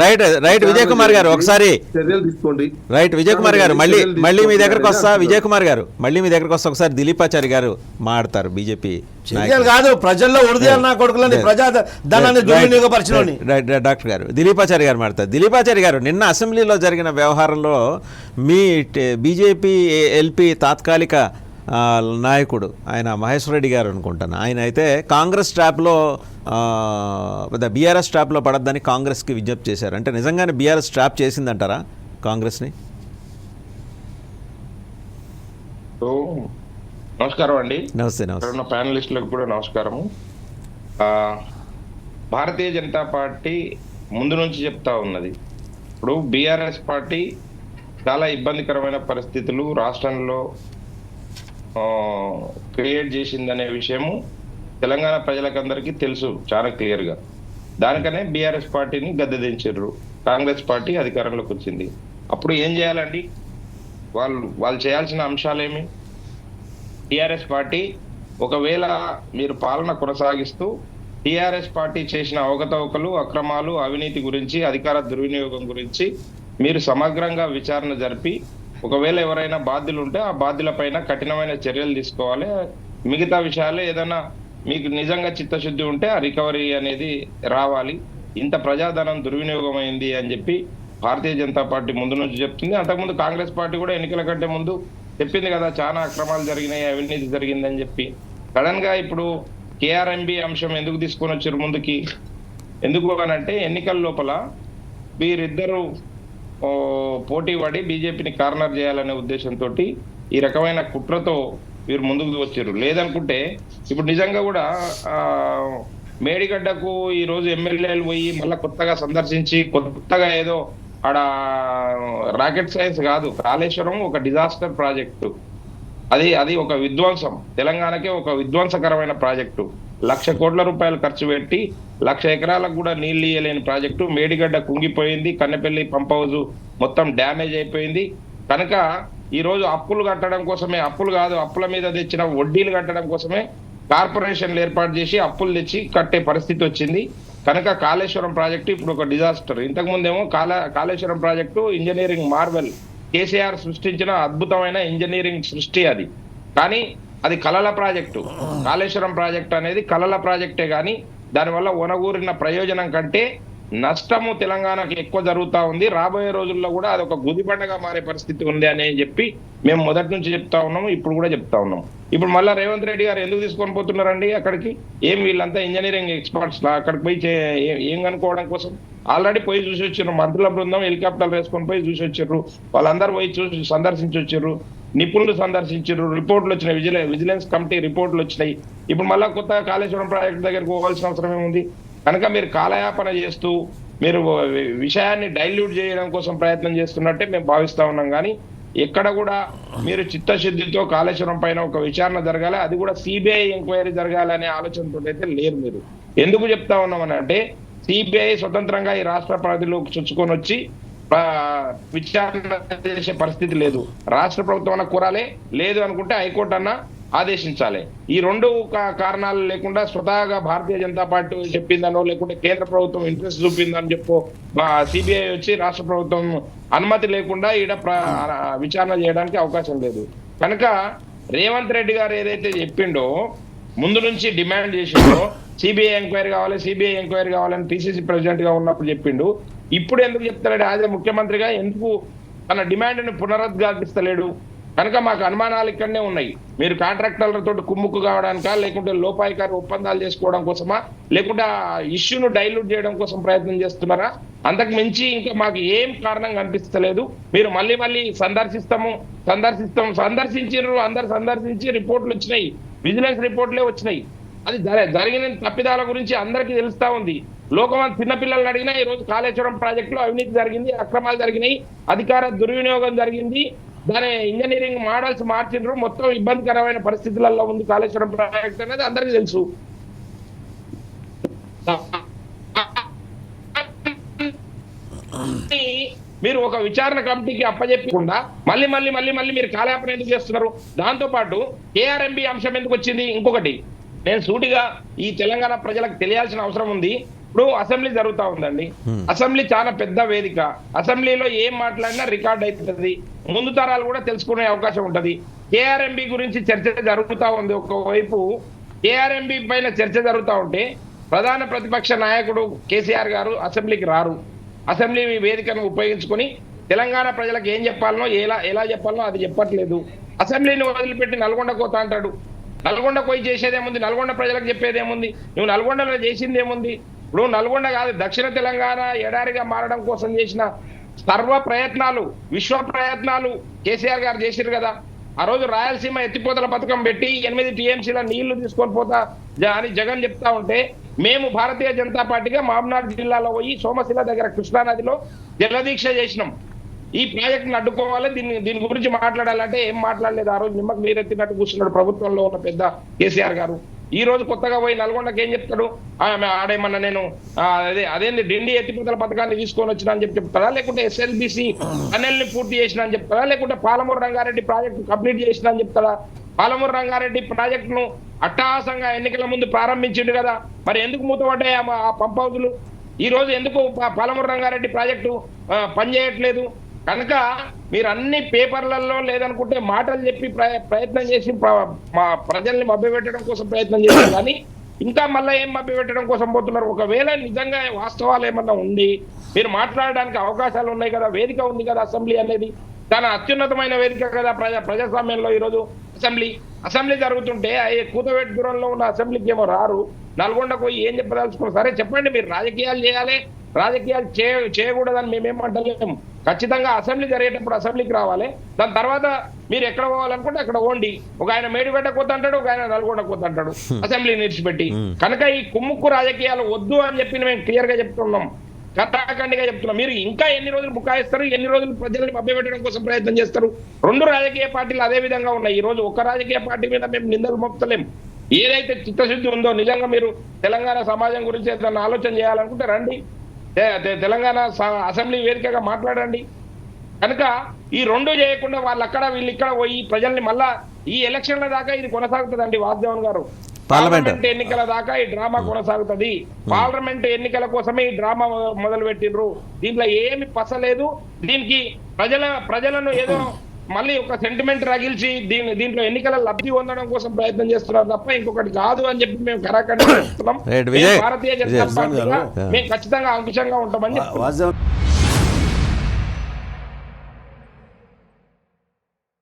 Right right Vijay Kumar గారు ఒకసారి. చర్యలు తీసుకోండి. రైట్ విజయ్ కుమార్ గారు మళ్ళీ మళ్ళీ మీ దగ్గరకు వస్తా. విజయ్ కుమార్ గారు మళ్ళీ మీ దగ్గరకు వస్తా ఒకసారి దిలీపాచారి గారు మాట్లాడతారు బీజేపీ కాదు ప్రజల్లో కొడుకులని ప్రజా ధనాన్ని డాక్టర్ గారు దిలీపాచారి గారు మాట్లాడతారు. దిలీపాచారి గారు నిన్న అసెంబ్లీలో జరిగిన వ్యవహారంలో మీ బీజేపీ ఎల్పీ తాత్కాలిక నాయకుడు ఆయన మహేశ్వర రెడ్డి గారు అనుకుంటాను. ఆయన అయితే కాంగ్రెస్ ట్రాప్లో బీఆర్ఎస్ ట్రాప్లో పడద్దని కాంగ్రెస్కి విజ్ఞప్తి చేశారు. అంటే నిజంగానే బీఆర్ఎస్ ట్రాప్ చేసిందంటారా కాంగ్రెస్ని? నమస్కారం అండి. నమస్తే నమస్తే. ప్యానలిస్టులకు కూడా నమస్కారము. భారతీయ జనతా పార్టీ ముందు నుంచి చెప్తా ఉన్నది. ఇప్పుడు బీఆర్ఎస్ పార్టీ చాలా ఇబ్బందికరమైన పరిస్థితులు రాష్ట్రంలో క్రియేట్ చేసిందనే విషయము తెలంగాణ ప్రజలకందరికీ తెలుసు చాలా క్లియర్గా. దానికనే బీఆర్ఎస్ పార్టీని గద్దెదించారు కాంగ్రెస్ పార్టీ అధికారంలోకి వచ్చింది. అప్పుడు ఏం చేయాలండి? వాళ్ళు వాళ్ళు చేయాల్సిన అంశాలేమి? టిఆర్ఎస్ పార్టీ ఒకవేళ మీరు పాలన కొనసాగిస్తూ టిఆర్ఎస్ పార్టీ చేసిన అవకతవకలు అక్రమాలు అవినీతి గురించి అధికార దుర్వినియోగం గురించి మీరు సమగ్రంగా విచారణ జరిపి ఒకవేళ ఎవరైనా బాధ్యులు ఉంటే ఆ బాధ్యులపైన కఠినమైన చర్యలు తీసుకోవాలి. మిగతా విషయాలు ఏదైనా మీకు నిజంగా చిత్తశుద్ధి ఉంటే ఆ రికవరీ అనేది రావాలి. ఇంత ప్రజాధనం దుర్వినియోగం అయింది అని చెప్పి భారతీయ జనతా పార్టీ ముందు నుంచి చెప్తుంది. అంతకుముందు కాంగ్రెస్ పార్టీ కూడా ఎన్నికల కంటే ముందు చెప్పింది కదా చాలా అక్రమాలు జరిగినాయి అవినీతి జరిగిందని చెప్పి. సడన్గా ఇప్పుడు కేఆర్ఎంబి అంశం ఎందుకు తీసుకొని వచ్చారు ముందుకి? ఎందుకు అని అంటే ఎన్నికల లోపల వీరిద్దరూ పోటీ పడి బీజేపీని కార్నర్ చేయాలనే ఉద్దేశంతో ఈ రకమైన కుట్రతో వీరు ముందుకు వచ్చారు. లేదనుకుంటే ఇప్పుడు నిజంగా కూడా ఆ, మేడిగడ్డకు ఈ రోజు ఎమ్మెల్యేలు పోయి మళ్ళా కొత్తగా సందర్శించి కొత్తగా ఏదో ఆడ రాకెట్ సైన్స్ కాదు కాళేశ్వరం ఒక డిజాస్టర్ ప్రాజెక్టు. అది అది ఒక విధ్వంసం. తెలంగాణకే ఒక విధ్వంసకరమైన ప్రాజెక్టు. లక్ష కోట్ల రూపాయలు ఖర్చు పెట్టి లక్ష ఎకరాలకు కూడా నీళ్ళు ఇయ్యలేని ప్రాజెక్టు. మేడిగడ్డ కుంగిపోయింది కన్నెపల్లి పంప్ హౌస్ మొత్తం డ్యామేజ్ అయిపోయింది. కనుక ఈరోజు అప్పులు కట్టడం కోసమే అప్పులు కాదు అప్పుల మీద తెచ్చిన వడ్డీలు కట్టడం కోసమే కార్పొరేషన్లు ఏర్పాటు చేసి అప్పులు తెచ్చి కట్టే పరిస్థితి వచ్చింది. కనుక కాళేశ్వరం ప్రాజెక్టు ఇప్పుడు ఒక డిజాస్టర్. ఇంతకు ముందేమో కాళ Kaleshwaram project engineering marvel. KCR సృష్టించిన అద్భుతమైన ఇంజనీరింగ్ సృష్టి అది. కానీ అది కలల ప్రాజెక్టు. కాళేశ్వరం ప్రాజెక్టు అనేది కలల ప్రాజెక్టే కానీ దానివల్ల ఒనగూరిన ప్రయోజనం కంటే నష్టము తెలంగాణకు ఎక్కువ జరుగుతూ ఉంది. రాబోయే రోజుల్లో కూడా అది ఒక గుదిబండగా మారే పరిస్థితి ఉంది అని చెప్పి మేము మొదటి నుంచి చెప్తా ఉన్నాము ఇప్పుడు కూడా చెప్తా ఉన్నాము. ఇప్పుడు మళ్ళీ రేవంత్ రెడ్డి గారు ఎందుకు తీసుకొని పోతున్నారండి అక్కడికి? ఏం వీళ్ళంతా ఇంజనీరింగ్ ఎక్స్పర్ట్స్ అక్కడికి పోయి ఏం కనుక్కోవడం కోసం? ఆల్రెడీ పోయి చూసి వచ్చారు మంత్రుల బృందం హెలికాప్టర్లు వేసుకొని పోయి చూసి వచ్చారు వాళ్ళందరూ పోయి చూసి సందర్శించి వచ్చారు నిపుణులు సందర్శించారు రిపోర్ట్లు వచ్చినాయి విజిలెన్స్ విజిలెన్స్ కమిటీ రిపోర్ట్లు వచ్చినాయి. ఇప్పుడు మళ్ళా కొత్త కాళేశ్వరం ప్రాజెక్ట్ దగ్గరికి పోవాల్సిన అవసరం ఏముంది? కనుక మీరు కాలయాపన చేస్తూ మీరు విషయాన్ని డైల్యూట్ చేయడం కోసం ప్రయత్నం చేస్తున్నట్టే మేము భావిస్తా ఉన్నాం. కానీ ఎక్కడ కూడా మీరు చిత్తశుద్ధితో కాళేశ్వరం పైన ఒక విచారణ జరగాలి అది కూడా సిబిఐ ఎంక్వైరీ జరగాలి అనే ఆలోచనతో అయితే లేరు మీరు. ఎందుకు చెప్తా ఉన్నామని అంటే సిబిఐ స్వతంత్రంగా ఈ రాష్ట్ర పరిధిలోకి చొచ్చుకొని వచ్చి విచారణ చేసే పరిస్థితి లేదు. రాష్ట్ర ప్రభుత్వం అన్న కూరాలే లేదు అనుకుంటే హైకోర్టు అన్న ఆదేశించాలి. ఈ రెండు కారణాలు లేకుండా స్వతహాగా భారతీయ జనతా పార్టీ చెప్పిందనో లేకుంటే కేంద్ర ప్రభుత్వం ఇంట్రెస్ట్ చూపిందని చెప్పు సిబిఐ వచ్చి రాష్ట్ర ప్రభుత్వం అనుమతి లేకుండా ఈడ ప్ర- విచారణ చేయడానికి అవకాశం లేదు. కనుక రేవంత్ రెడ్డి గారు ఏదైతే చెప్పిండో ముందు నుంచి డిమాండ్ చేసిండో సిబిఐ ఎంక్వైరీ కావాలి సిబిఐ ఎంక్వైరీ కావాలని పిసిసి ప్రెసిడెంట్గా ఉన్నప్పుడు చెప్పిండు. ఇప్పుడు ఎందుకు చెప్తాడు అదే ముఖ్యమంత్రిగా ఎందుకు తన డిమాండ్ని పునరుద్ఘాటిస్తలేడు? కనుక మాకు అనుమానాలు ఇక్కడనే ఉన్నాయి. మీరు కాంట్రాక్టర్లతో కుమ్ముక్కు కావడానికా లేకుంటే లోపాయికారి ఒప్పందాలు చేసుకోవడం కోసమా లేకుంటే ఆ ఇష్యూను డైల్యూట్ చేయడం కోసం ప్రయత్నం చేస్తున్నారా? అంతకు మించి ఇంకా మాకు ఏం కారణం కనిపిస్తలేదు. మీరు మళ్ళీ మళ్ళీ సందర్శిస్తాము సందర్శిస్తాము. సందర్శించారు అందరు సందర్శించి రిపోర్ట్లు వచ్చినాయి. విజిలెన్స్ రిపోర్ట్లే వచ్చినాయి. అది జరిగిన తప్పిదాల గురించి అందరికీ తెలుస్తా ఉంది. లోకమంత చిన్నపిల్లల్ని అడిగినా ఈ రోజు కాళేశ్వరం ప్రాజెక్టులో అవినీతి జరిగింది అక్రమాలు జరిగినాయి అధికార దుర్వినియోగం జరిగింది. దాని ఇంజనీరింగ్ మోడల్స్ మార్చిండ్రు మొత్తం ఇబ్బందికరమైన పరిస్థితులలో ఉంది కాళేశ్వరం ప్రాజెక్ట్ అనేది అందరికీ తెలుసు. మీరు ఒక విచారణ కమిటీకి అప్పచెప్పకుండా మళ్ళీ మళ్ళీ మళ్ళీ మళ్ళీ మీరు కాలయాపన ఎందుకు చేస్తున్నారు? దాంతో పాటు కేఆర్ఎంబి అంశం ఎందుకు వచ్చింది? ఇంకొకటి నేను సూటిగా ఈ తెలంగాణ ప్రజలకు తెలియాల్సిన అవసరం ఉంది. ఇప్పుడు అసెంబ్లీ జరుగుతా ఉందండి. అసెంబ్లీ చాలా పెద్ద వేదిక. అసెంబ్లీలో ఏం మాట్లాడినా రికార్డ్ అవుతుంది ముందు తరాలు కూడా తెలుసుకునే అవకాశం ఉంటది. కేఆర్ఎంబి గురించి చర్చ జరుగుతా ఉంది ఒకవైపు. కేఆర్ఎంబి పైన చర్చ జరుగుతా ఉంటే ప్రధాన ప్రతిపక్ష నాయకుడు కేసీఆర్ గారు అసెంబ్లీకి రారు. అసెంబ్లీ వేదికను ఉపయోగించుకొని తెలంగాణ ప్రజలకు ఏం చెప్పాలనో ఎలా ఎలా చెప్పాలనో అది చెప్పట్లేదు. అసెంబ్లీని వదిలిపెట్టి నల్గొండ కోత అంటాడు. నల్గొండ పోయి చేసేదేముంది? నల్గొండ ప్రజలకు చెప్పేదేముంది? నువ్వు నల్గొండలో చేసింది ఏముంది ఇప్పుడు నల్గొండ కాదు దక్షిణ తెలంగాణ ఎడారిగా మారడం కోసం చేసిన సర్వ ప్రయత్నాలు విశ్వ ప్రయత్నాలు కేసీఆర్ గారు చేసిరు కదా. ఆ రోజు రాయలసీమ ఎత్తిపోతల పథకం పెట్టి ఎనిమిది టీఎంసీల నీళ్ళు తీసుకొని పోతా అని జగన్ చెప్తా ఉంటే మేము భారతీయ జనతా పార్టీగా మామనాడు జిల్లాలో పోయి సోమశిల దగ్గర కృష్ణానదిలో జలదీక్ష చేసినాం. ఈ ప్రాజెక్టును అడ్డుకోవాలి దీన్ని దీని గురించి మాట్లాడాలంటే ఏం మాట్లాడలేదు. ఆ రోజు నిమ్మకు నీరెత్తినట్టు కూర్చున్నాడు ప్రభుత్వంలో ఉన్న పెద్ద కేసీఆర్ గారు. ఈ రోజు కొత్తగా పోయి నల్గొండకి ఏం చెప్తాడు? ఆడేమన్నా నేను అదే అదేంది డిండి ఎత్తిపోతల పథకాన్ని తీసుకొని వచ్చినా అని చెప్పి చెప్తారా లేకుంటే ఎస్ఎల్బిసి టనెల్ని పూర్తి చేసిన అని చెప్తారా లేకుంటే పాలమూరు రంగారెడ్డి ప్రాజెక్టు కంప్లీట్ చేసిన అని చెప్తారా పాలమూరు రంగారెడ్డి ప్రాజెక్టును అట్టహాసంగా ఎన్నికల ముందు ప్రారంభించిండు కదా. మరి ఎందుకు మూతపడ్డాయి ఆ- పంప్ హౌజులు ఈ రోజు ఎందుకు పాలమూరు రంగారెడ్డి ప్రాజెక్టు పనిచేయట్లేదు కనుక మీరు అన్ని పేపర్లలో లేదనుకుంటే మాటలు చెప్పి ప్రయత్నం చేసి మా ప్రజల్ని మభ్యపెట్టడం కోసం ప్రయత్నం చేశారు. కానీ ఇంకా మళ్ళీ ఏం మభ్యపెట్టడం కోసం పోతున్నారు? ఒకవేళ నిజంగా వాస్తవాలు ఏమన్నా ఉంది మీరు మాట్లాడడానికి అవకాశాలు ఉన్నాయి కదా వేదిక ఉంది కదా అసెంబ్లీ అనేది. తన అత్యున్నతమైన వేదిక కదా ప్రజా ప్రజాస్వామ్యంలో ఈరోజు అసెంబ్లీ. అసెంబ్లీ జరుగుతుంటే అయ్యే కూతవేటి దూరంలో ఉన్న అసెంబ్లీకి ఏమో రారు. నల్గొండకు ఏం చెప్పదలుచుకున్నారు? సరే చెప్పండి మీరు రాజకీయాలు చేయాలి. రాజకీయాలు చేయ చేయకూడదని మేమేమంటలేము ఖచ్చితంగా అసెంబ్లీ జరిగేటప్పుడు అసెంబ్లీకి రావాలి. దాని తర్వాత మీరు ఎక్కడ పోవాలనుకుంటే అక్కడ ఓండి ఒక ఆయన మేడిగడ్డ కొత్త అంటాడు ఒక ఆయన నల్గొండ కొత్త అంటాడు. అసెంబ్లీ నిడిచిపెట్టి కనుక ఈ కుమ్ముక్కు రాజకీయాలు వద్దు అని చెప్పి మేము క్లియర్గా చెప్తున్నాం. కట్టాకండిగా చెప్తున్నాం. మీరు ఇంకా ఎన్ని రోజులు బుకాయిస్తారు? ఎన్ని రోజులు ప్రజల్ని మభ్యపెట్టడం కోసం ప్రయత్నం చేస్తారు? రెండు రాజకీయ పార్టీలు అదే విధంగా ఉన్నాయి. ఈ రోజు ఒక రాజకీయ పార్టీ మీద మేము నిందలు మోపుతలేం. ఏదైతే చిత్తశుద్ధి ఉందో నిజంగా మీరు తెలంగాణ సమాజం గురించి ఏదైనా ఆలోచన చేయాలనుకుంటే రండి. తెలంగాణ అసెంబ్లీ వేదికగా మాట్లాడండి. కనుక ఈ రెండు చేయకుండా వాళ్ళు అక్కడ వీళ్ళు ఇక్కడ పోయి ప్రజల్ని మళ్ళా ఈ ఎలక్షన్ల దాకా ఇది కొనసాగుతుందండి వాసుదేవన్ గారు. పార్లమెంట్. ఎన్నికల దాకా ఈ డ్రామా కొనసాగుతుంది. పార్లమెంట్ ఎన్నికల కోసమే ఈ డ్రామా మొదలు పెట్టిండ్రు దీంట్లో ఏమి పసలేదు. దీనికి ప్రజల ప్రజలను ఏదో మళ్ళీ ఒక సెంటిమెంట్ రగిల్చి దీని దీంట్లో ఎన్నికల లబ్ధి పొందడం కోసం ప్రయత్నం చేస్తున్నారు తప్ప ఇంకొకటి కాదు అని చెప్పి మేము కరాఖండి విజయ్. భారతీయ జనతా. పార్టీగా. మేము ఖచ్చితంగా అంకుశంగా ఉంటామని